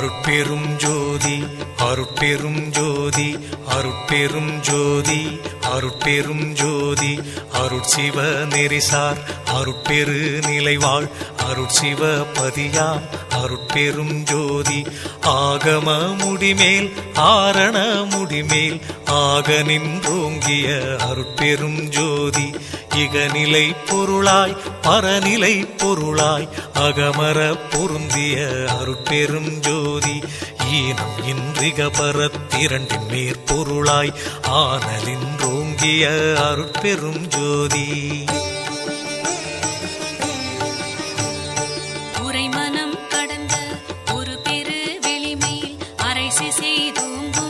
அருட்பெரும் ஜோதி அருட்பெரும் ஜோதி அருட்பெரும் ஜோதி அருட்பெரும் ஜோதி அருட்சிவ நெறிசார் அருட்பெரு நிலைவாழ் அருட்சிவ பதியாம் அருட்பெரும் ஜோதி. ஆகம முடிமேல் ஆரண முடிமேல் ஆக நின்றோங்கிய அருட்பெரும் ஜோதி இகநிலை பொருளாய் பரநிலை பொருளாய் அகமர பொருந்திய அருட்பெரும் ஜோதி ஈனம் இன்றிக பரத்திரண்டின் மேற்பொருளாய் ஆனலின்றோங்கிய அருட்பெரும் ஜோதி. உரைமனம் கடந்த ஒரு பெரு வெளிமையில் அரைசி செய்தோங்கும்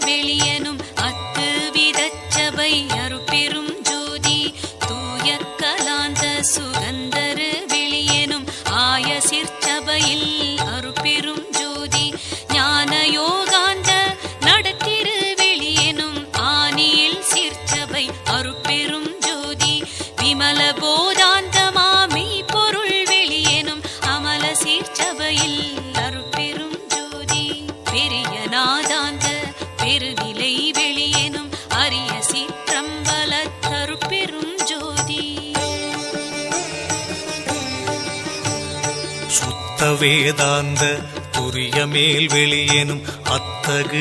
விமல போதாந்தமாமி பொருள் வெளியேனும் அமல சீர்ச்சபையில் அருட்பெரும் ஜோதி. பெரிய நாதாந்த பெருநிலை வெளியேனும் அரிய சீற்றம்பல தருப்பெரும் ஜோதி. சுத்த வேதாந்த துரிய மேல் வெளியெனும் அத்தகு